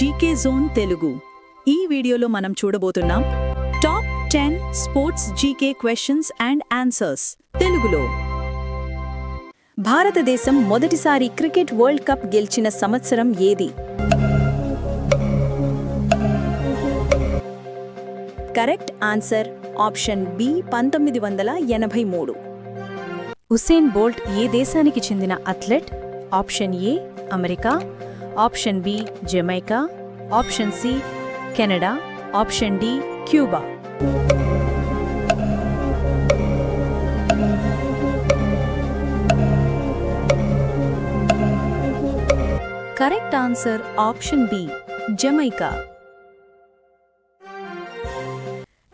GK zone Telugu. ఈ వీడియోలో మనం చూడబోతున్నాం top ten sports GK questions and answers తెలుగులో. భారతదేశం మొదటిసారి క్రికెట్ వరల్డ్ కప్ గెలిచిన సంవత్సరం ఏది? కరెక్ట్ ఆన్సర్ ఆప్షన్ బి పంతొమ్మిది వందల ఎనభై మూడు. ఉసేన్ బోల్ట్ ఏ దేశానికి చెందిన athlete? Option A America. Option B Jamaica option C Canada option D Cuba. Correct answer option B Jamaica.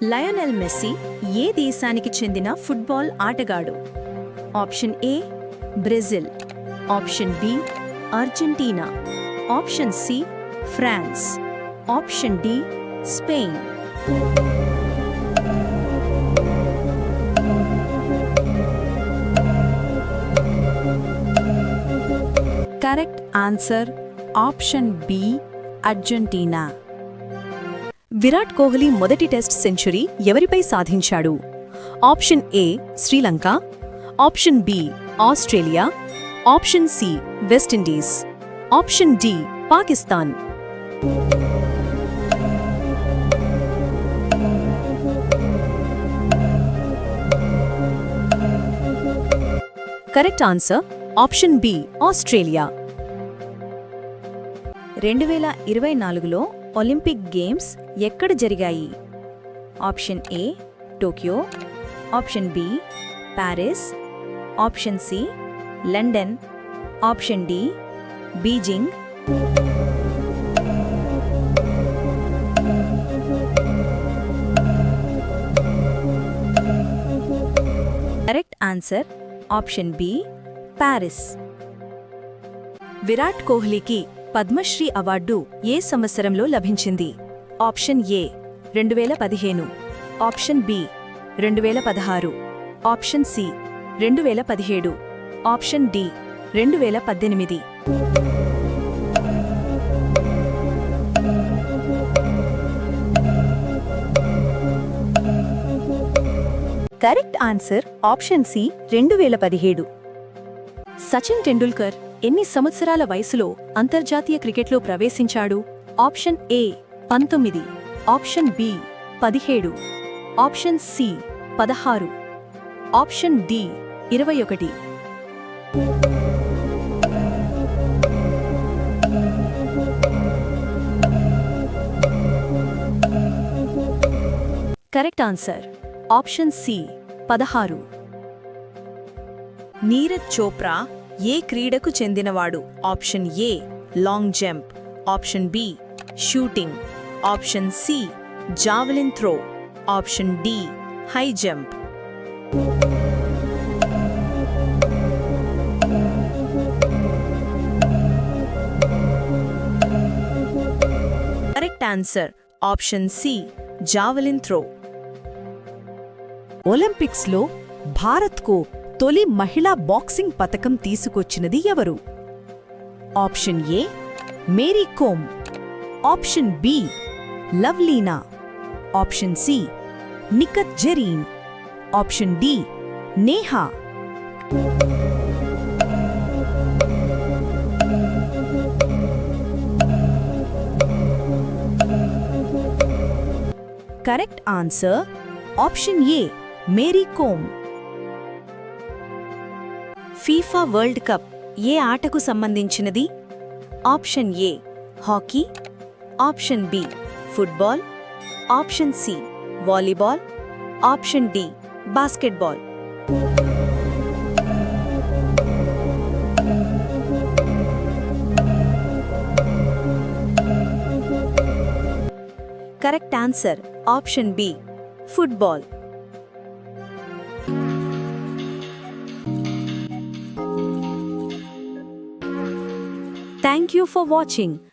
Lionel Messi ఏ దేశానికి చెందిన ఫుట్బాల్ ఆటగాడు? Option A Brazil option B Argentina? Option C France. Option D Spain. Correct answer option B Argentina. Virat Kohli మొదటి test century ఎవరిపై సాధించాడు? Option A Sri Lanka. Option B Australia. Option C West Indies option D Pakistan. Correct answer option B Australia. రెండు వేల ఇరవై నాలుగులో Olympic games ఎక్కడ జరిగాయి? Option A Tokyo. Option B Paris. Option C London option D Beijing. Correct answer option B Paris. Virat కోహ్లీకి Padma Shri award ఏ సంవత్సరంలో లభించింది? Option A రెండు వేల పదిహేను. ఆప్షన్ బి రెండు వేల పదహారు. ఆప్షన్ సి రెండు వేల పదిహేడు. ఆప్షన్ డి రెండు వేల పద్దెనిమిది. కరెక్ట్ ఆన్సర్ ఆప్షన్ సి రెండు వేల పదిహేడు. సచిన్ టెండూల్కర్ ఎన్ని సంవత్సరాల వయసులో అంతర్జాతీయ క్రికెట్లో ప్రవేశించాడు? ఆప్షన్ ఏ పంతొమ్మిది. ఆప్షన్ బి పదిహేడు. ఆప్షన్ సి పదహారు. ఆప్షన్ డి ఇరవై ఒకటి. Correct answer. ఆప్షన్ సి పదహారు. నీరజ్ చోప్రా ఏ క్రీడకు చెందినవాడు? Option A long jump. Option B shooting. Option C javelin throw. Option D high jump. Answer option C javelin throw. ఒలింపిక్స్లో భారత్కు తొలి మహిళా బాక్సింగ్ పతకం తీసుకొచ్చినది ఎవరు? Option A Mary Kom. Option B Lovlina. Option C Nikhat Zareen. Option D Neha. Correct answer option A Mary Kom. FIFA World Cup ఏ ఆటకు సంబంధించినది? Option A hockey. Option B football. Option C volleyball. Option D basketball. Correct answer option B football thank you for watching